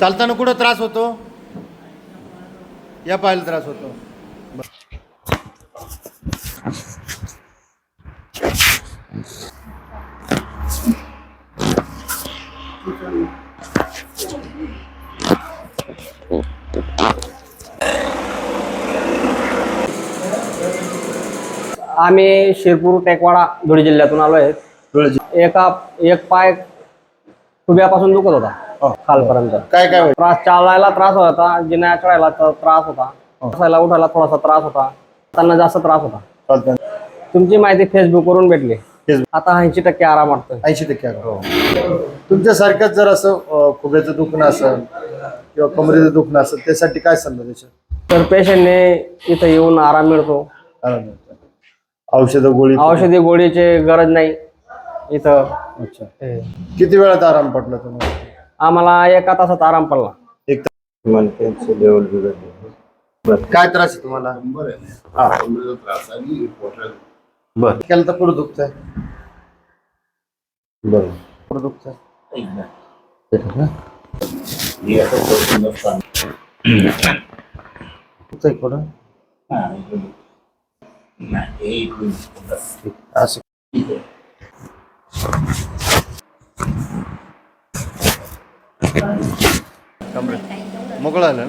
चालताना कुठं त्रास होतो? या पायाला त्रास होतो. आम्ही शिरपूर टेकवाडा धुळे जिल्ह्यातून आलो आहे एका एक पाय खुब्यापासून दुखत होता. खालपर्यंत काय काय त्रास चालायला त्रास होत होता जिन्या चढायला त- त्रास होता. बसायला उठायला थोडासा त्रास होता. त्यांना जास्त त्रास होता. तुमची माहिती फेसबुकवरून भेटली. Facebook. आता ऐंशी टक्के आराम वाटतोय. ऐंशी टक्के आराम. तुमच्या सारखंच जर असं अं, खुब्याचं दुखणं असेल किंवा कमरेचं दुखणं असेल त्यासाठी काय सल्ला त्याच्यात तर पेशंटने इथं येऊन आराम मिळतो. आराम मिळतो. औषधं गोळी औषधी गोळीची गरज नाही इथं. अच्छा. हे. किती वेळात आराम पडला तुम्हाला? आम्हाला एका तासात आराम पडला. एक काय त्रास आहे तुम्हाला? बर. केलं तर पुढे दुखतंय. बर. पुढे दुखतंय. पुढं? असं. ಕಂಬ್ರಿ ಮುಗಳಲ್ಲ